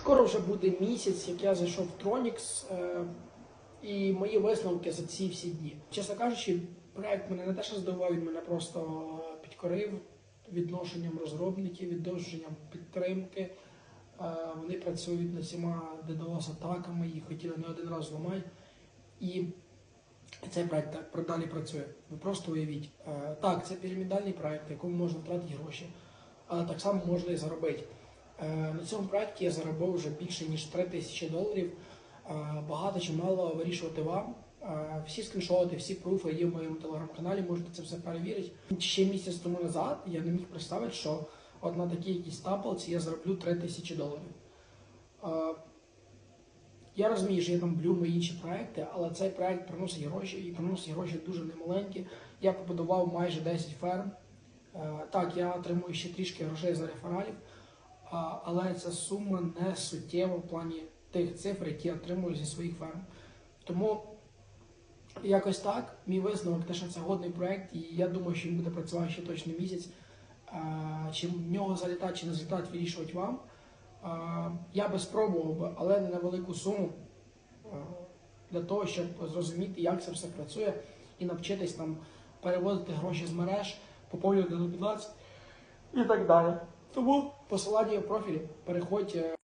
Скоро вже буде місяць, як я зайшов в Tronix, е, і мої висновки за ці всі дні. Чесно кажучи, проект мене не те, що здивував, він мене просто підкорив відношенням розробників, відношенням підтримки. Е, Вони працюють над всіма DDoS-атаками, їх хотіли не один раз зламати. І цей проект далі працює. Ви просто уявіть. Е, Так, це пірамідальний проект, якому можна втратити гроші, але так само можна і заробити. Е, На цьому проекті я заробив вже більше ніж 3 тисячі доларів. Е, Багато чи мало вирішувати вам. Е, Всі скріншоти, всі пруфи є в моєму телеграм-каналі, можете це все перевірити. Ще місяць тому назад я не міг представити, що от на такій якійсь тапалці я зароблю 3 тисячі доларів. Я розумію, що є там блюми і інші проекти, але цей проект приносить гроші і приносить гроші дуже немаленькі. Я побудував майже 10 ферм. Так, я отримую ще трішки грошей за рефералів, але ця сума не суттєва в плані тих цифр, які я отримую зі своїх ферм. Тому якось так, мій висновок, те, що це годний проект, і я думаю, що він буде працювати ще точно місяць. Чи в нього залітати, чи не залітати, вирішувати вам. Я би спробував би, але не на велику суму для того, щоб зрозуміти, як це все працює, і навчитись там переводити гроші з мереж, поповнювати до 15 і так далі. Тому посилання в профілі. Переходь. е,